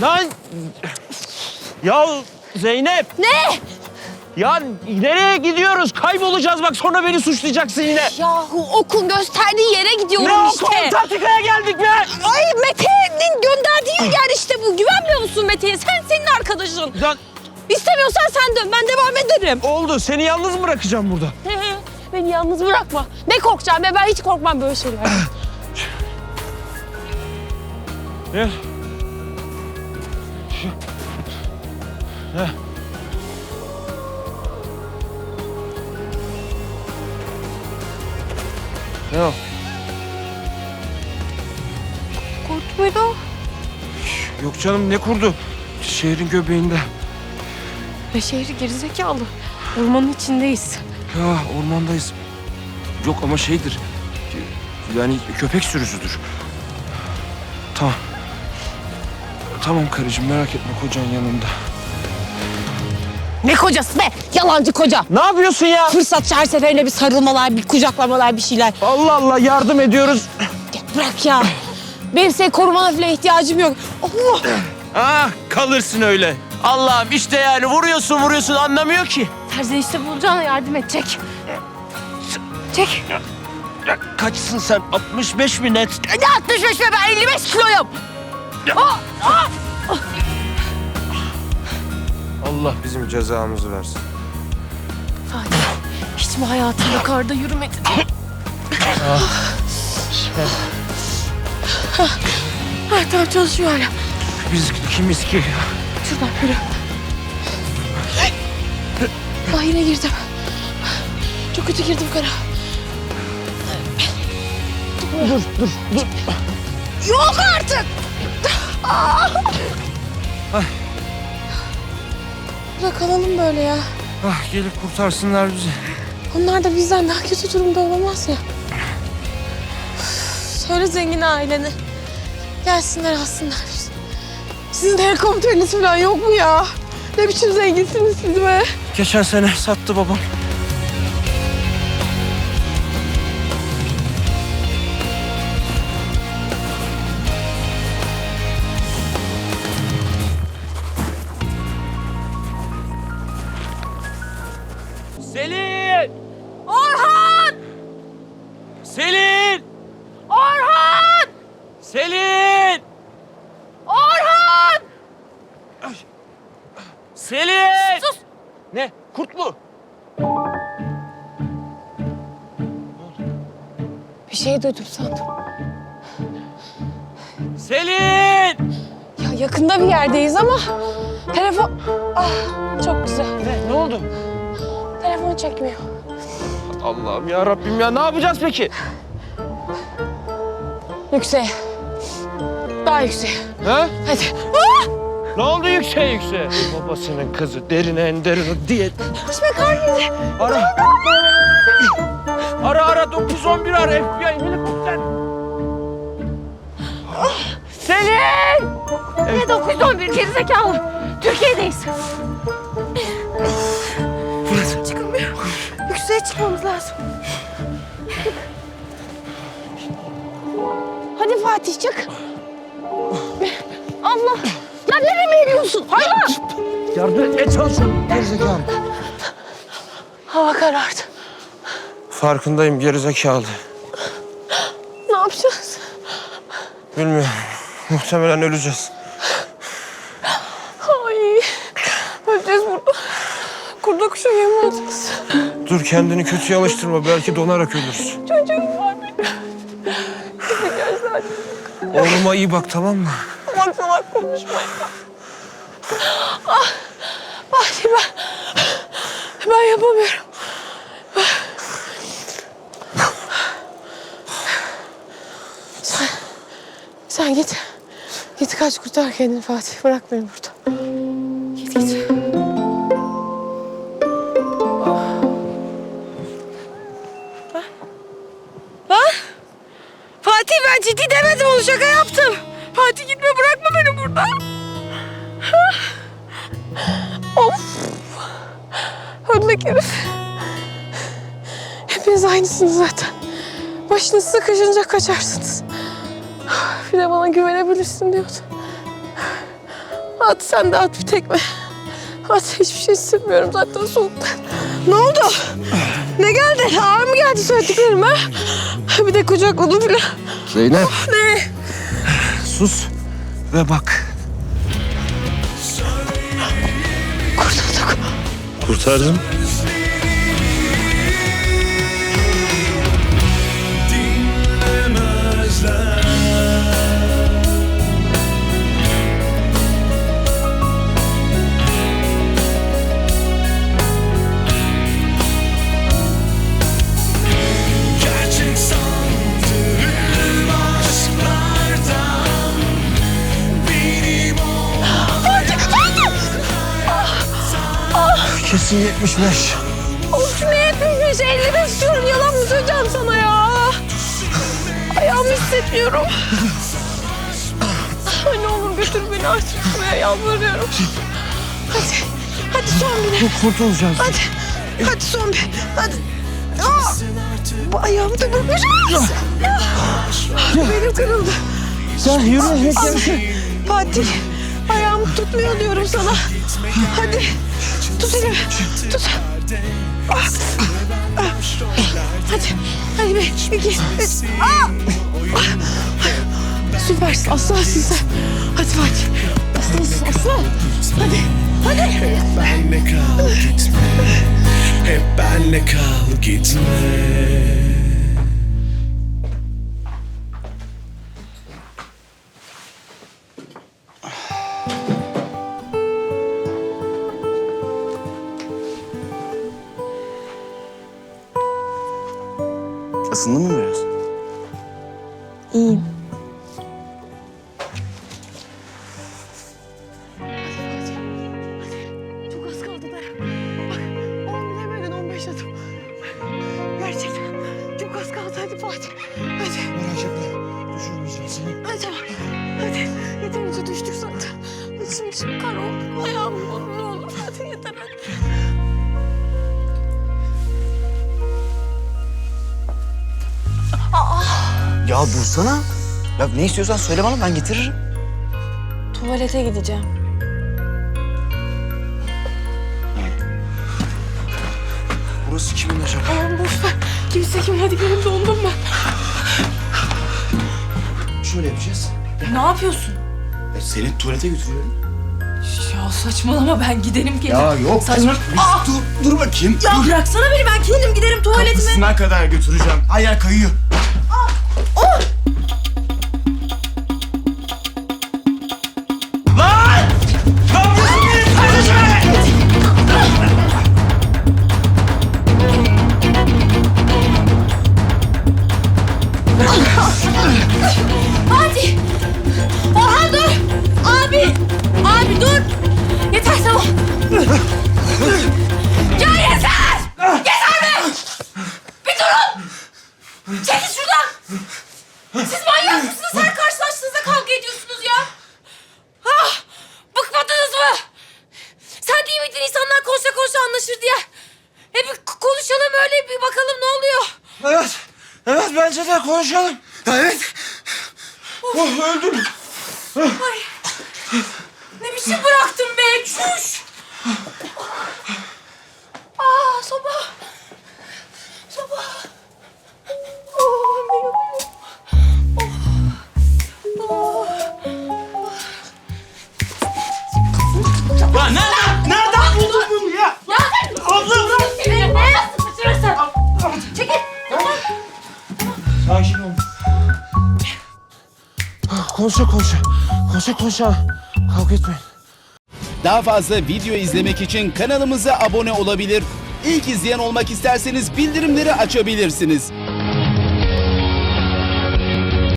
Lan! Ya Zeynep! Ne? Ya nereye gidiyoruz? Kaybolacağız bak sonra beni suçlayacaksın yine. Yahu okul gösterdiği yere gidiyorum Ne işte. okul? Antarktika'ya geldik be! Ay Mete'nin gönderdiği yer işte bu. Güvenmiyor musun Mete'ye? Sen senin arkadaşın. Lan İstemiyorsan sen dön. Ben devam ederim. oldu. Seni yalnız mı bırakacağım burada? Beni yalnız bırakma. Ne korkacağım be? Ben hiç korkmam böyle şeylerden. Gel. Heh. Ne o? Kurt muydu? Yok canım ne kurdu? Şehrin göbeğinde. Ve şehri gerizekalı. Ormanın içindeyiz. Ya ormandayız. Yok ama şeydir. Yani köpek sürüsüdür. Tamam. Tamam karıcığım merak etme kocan yanında. Ne kocası be? Yalancı koca. Ne yapıyorsun ya? Fırsatçı her seferinde bir sarılmalar, bir kucaklamalar, bir şeyler. Allah Allah yardım ediyoruz. Ya bırak ya. Benim seni korumana bile ihtiyacım yok. Allah! Ah kalırsın öyle. Allah'ım işte yani vuruyorsun vuruyorsun anlamıyor ki. Terzi işte bulacağına yardım et. Çek. Çek. Ya kaçsın sen? 65 mi net? Ne 65 be ben 55 kiloyum. Allah bizim cezamızı versin. Fatih, hiç mi hayatında karda yürümedin? Ha, tamam çalışıyor hala. Biz kimiz ki? Şuradan yürü. Ah yine girdim. Çok kötü girdim kara. Dur dur dur. Yok artık. Burada kalalım böyle ya. Ah gelip kurtarsınlar bizi. Onlar da bizden daha kötü durumda olamaz ya. Üf, Söyle zengin ailene. Gelsinler alsınlar bizi. Sizin de helikopteriniz falan yok mu ya? Ne biçim zenginsiniz siz be? Geçen sene sattı babam. Selin! Orhan! Selin! Sus! Ne? Kurt mu? Bir şey duydum sandım. Selin! Ya yakında bir yerdeyiz ama telefon... Ah çok güzel. Ne? Ne oldu? Telefon çekmiyor. Allah'ım ya Rabbim ya ne yapacağız peki? Yükseğe. Daha yükseğe. Ha? Hadi. Ah! Ne oldu yükseğe yükseğe? Babasının kızı derine en derine diye. Açma karnını. Ara. Ara ara 911 ara FBI helikopter. Selin! Ne 911 gerizekalı. Türkiye'deyiz. Çıkamıyorum. Yükseğe çıkmamız lazım. Hadi Fatih çık. Hayvan! Yardım etmeye çalışıyorum gerizekalı. Hava karardı. Farkındayım gerizekalı. Ne yapacağız? Bilmiyorum. Muhtemelen öleceğiz. Ay! Öleceğiz burada. Kurda kuşa yem olacağız. Dur kendini kötüye alıştırma. Belki donarak ölürsün. Çocuğum var benim. Oğluma iyi bak tamam mı? Salak salak konuşmayın. Ah, Fatih ben, ben yapamıyorum. Sen, sen git. Git kaç kurtar kendini Fatih. Bırak beni burada. Git git. Ha? Ha? Fatih ben ciddi demedim onu şaka yaptım. Fatih gitme bırakma beni burada. Ödlek herif. Hepiniz aynısınız zaten. Başınız sıkışınca kaçarsınız. Bir de bana güvenebilirsin diyordu. At sen de at bir tekme. At hiçbir şey hissetmiyorum zaten soğuktan. Ne oldu? Ne geldi? Ağır mı geldi söylediklerim ha? Bir de kucakladı bile. Zeynep Ne? sus ve bak. Kurtulduk. Kurtardım. Kesin 75. Of ne yetmiş 55 diyorum yalan mı söyleyeceğim sana ya? Ayağımı hissetmiyorum. Ne olur götür beni artık buraya yalvarıyorum. Hadi, hadi son bir. Kurtulacağız. Hadi, hadi son bir. Hadi. Aa, bu ayağımı da bırakmış. Benim kırıldı. Sen yürü. Fatih, ayağım tutmuyor diyorum sana. Hadi, tut elimi, tut. Ah, ah. Hadi, hadi bir, iki, üç. Aa! Ah! Süpersin, aslansın sen. Hadi Fatih, aslansın, aslan. Hadi, hadi. benle kal gitme Hep benle kal gitme Isındın mı biraz? İyiyim. Ya dursana. Ya ne istiyorsan söyle bana ben getiririm. Tuvalete gideceğim. Burası kimin acaba? Aman boş ver. Kimse kim hadi benim dondum ben. Şöyle yapacağız. Ne yapıyorsun? E, seni tuvalete götürüyorum. Ya saçmalama ben giderim kendim. Ya yok. Saçma. Aa! Dur, dur bakayım. Ya bıraksana beni ben kendim giderim tuvaletime. Kapısına kadar götüreceğim. Ayağı kayıyor. Diye? K- konuşalım öyle bir bakalım ne oluyor. Evet. Evet bence de konuşalım. Evet. Oh öldüm. Ne biçim bıraktın be çüş. Sakin ol. Konuşa konuşa. Konuşa konuşa. Kavga etmeyin. Daha fazla video izlemek için kanalımıza abone olabilir. İlk izleyen olmak isterseniz bildirimleri açabilirsiniz.